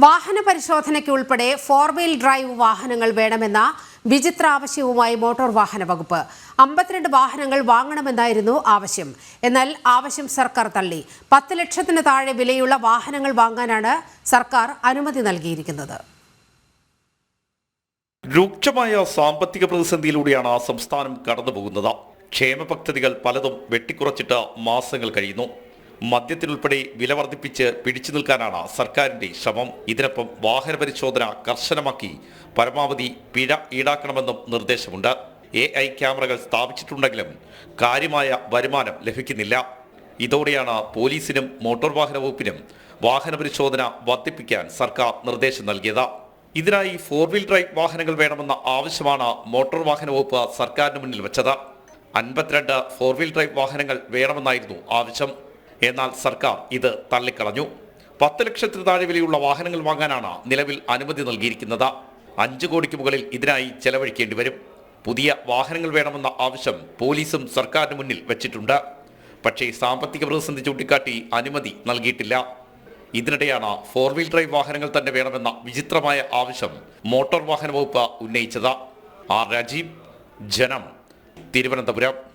വാഹന പരിശോധനയ്ക്ക് ഉൾപ്പെടെ ഫോർ വീൽ ഡ്രൈവ് വാഹനങ്ങൾ വേണമെന്ന വിചിത്ര ആവശ്യവുമായി മോട്ടോർ വാഹന വകുപ്പ്. അമ്പത്തിരണ്ട് വാഹനങ്ങൾ വാങ്ങണമെന്നായിരുന്നു ആവശ്യം. എന്നാൽ ആവശ്യം സർക്കാർ തള്ളി. പത്ത് ലക്ഷത്തിന് താഴെ വിലയുള്ള വാഹനങ്ങൾ വാങ്ങാനാണ് സർക്കാർ അനുമതി നൽകിയിരിക്കുന്നത്. രൂക്ഷമായ സാമ്പത്തിക പ്രതിസന്ധിയിലൂടെയാണ് സംസ്ഥാനം കടന്നുപോകുന്നത്. ക്ഷേമ പദ്ധതികൾ പലതും വെട്ടിക്കുറച്ചിട്ട് മാസങ്ങൾ കഴിയുന്നു. മദ്യത്തിനുൾപ്പെടെ വില വർദ്ധിപ്പിച്ച് പിടിച്ചു നിൽക്കാനാണ് സർക്കാരിന്റെ ശ്രമം. ഇതിനൊപ്പം വാഹന പരിശോധന കർശനമാക്കി പരമാവധി പിഴ ഈടാക്കണമെന്നും നിർദ്ദേശമുണ്ട്. എ ഐ ക്യാമറകൾ സ്ഥാപിച്ചിട്ടുണ്ടെങ്കിലും കാര്യമായ വരുമാനം ലഭിക്കുന്നില്ല. ഇതോടെയാണ് പോലീസിനും മോട്ടോർ വാഹന വകുപ്പിനും വാഹന പരിശോധന വർദ്ധിപ്പിക്കാൻ സർക്കാർ നിർദ്ദേശം നൽകിയത്. ഇതിനായി ഫോർ വീൽ ഡ്രൈവ് വാഹനങ്ങൾ വേണമെന്ന ആവശ്യമാണ് മോട്ടോർ വാഹന വകുപ്പ് സർക്കാരിന് മുന്നിൽ വെച്ചത്. അൻപത്തിരണ്ട് ഫോർ വീൽ ഡ്രൈവ് വാഹനങ്ങൾ വേണമെന്നായിരുന്നു ആവശ്യം. എന്നാൽ സർക്കാർ ഇത് തള്ളിക്കളഞ്ഞു. പത്ത് ലക്ഷത്തിന് താഴെ വിലയുള്ള വാഹനങ്ങൾ വാങ്ങാനാണ് നിലവിൽ അനുമതി നൽകിയിരിക്കുന്നത്. അഞ്ച് കോടിക്ക് മുകളിൽ ഇതിനായി ചെലവഴിക്കേണ്ടി വരും. പുതിയ വാഹനങ്ങൾ വേണമെന്ന ആവശ്യം പോലീസും സർക്കാരിന് മുന്നിൽ വെച്ചിട്ടുണ്ട്. പക്ഷേ സാമ്പത്തിക പ്രതിസന്ധി ചൂണ്ടിക്കാട്ടി അനുമതി നൽകിയിട്ടില്ല. ഇതിനിടെയാണ് ഫോർ വീൽ ഡ്രൈവ് വാഹനങ്ങൾ തന്നെ വേണമെന്ന വിചിത്രമായ ആവശ്യം മോട്ടോർ വാഹന വകുപ്പ് ഉന്നയിച്ചത്. ആർ രാജീവ് ജനം തിരുവനന്തപുരം.